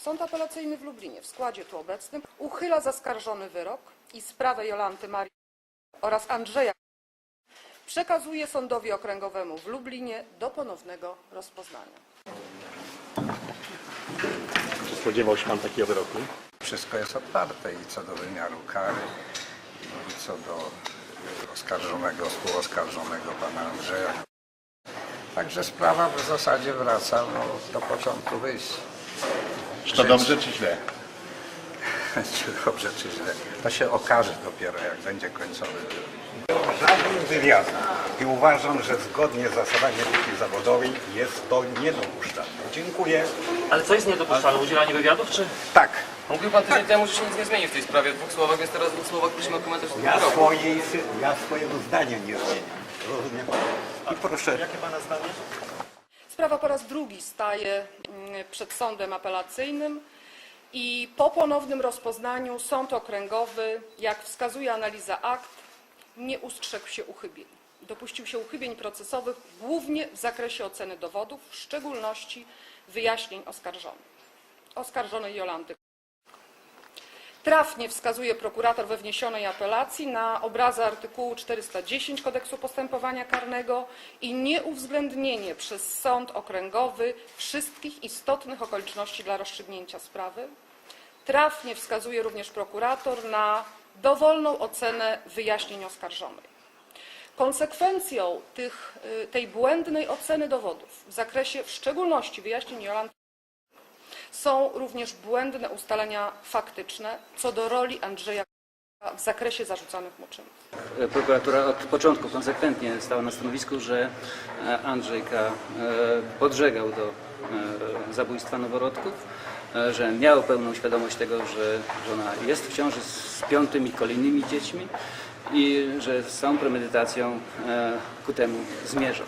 Sąd apelacyjny w Lublinie w składzie tu obecnym uchyla zaskarżony wyrok i sprawę Jolanty Marii oraz Andrzeja przekazuje Sądowi Okręgowemu w Lublinie do ponownego rozpoznania. Czy spodziewał się pan takiego wyroku? Wszystko jest otwarte i co do wymiaru kary, i co do oskarżonego, współoskarżonego pana Andrzeja. Także sprawa w zasadzie wraca no, do początku wyjścia. Czy to dobrze, czy źle? Czy dobrze, czy źle. To się okaże dopiero, jak będzie końcowy wyrok. żadnym wywiadu. I uważam, że zgodnie z zasadami etyki zawodowej jest to niedopuszczalne. Dziękuję. Ale co jest niedopuszczalne? Udzielanie wywiadów, czy... Tak, Mówił pan tydzień temu, że się nic nie zmieni w tej sprawie w dwóch słowach, więc teraz w dwóch słowach prosimy o komentarz tego ja, swojej, ja swojego zdania nie zmieniam. Rozumiem? I proszę. Sprawa po raz drugi staje mm, przed sądem apelacyjnym i po ponownym rozpoznaniu sąd okręgowy, jak wskazuje analiza akt, nie ustrzegł się uchybień. Dopuścił się uchybień procesowych głównie w zakresie oceny dowodów, w szczególności wyjaśnień oskarżonych. Oskarżonej Jolanty. Trafnie wskazuje prokurator we wniesionej apelacji na obrazy artykułu 410 Kodeksu Postępowania Karnego i nieuwzględnienie przez sąd okręgowy wszystkich istotnych okoliczności dla rozstrzygnięcia sprawy. Trafnie wskazuje również prokurator na dowolną ocenę wyjaśnień oskarżonej. Konsekwencją tych, y, tej błędnej oceny dowodów w zakresie w szczególności wyjaśnień Jolanty są również błędne ustalenia faktyczne co do roli Andrzeja w zakresie zarzucanych mu czynów. Prokuratura od początku konsekwentnie stała na stanowisku, że e, Andrzej K. e, podżegał do e, zabójstwa noworodków, że miał pełną świadomość tego, że żona jest w ciąży z piątym i kolejnymi dziećmi i że z całą premedytacją ku temu zmierzał.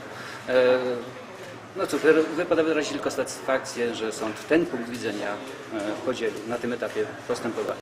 No cóż, wy- wypada wyrazić tylko satysfakcję, że sąd ten punkt widzenia e, podzielił na tym etapie postępowania.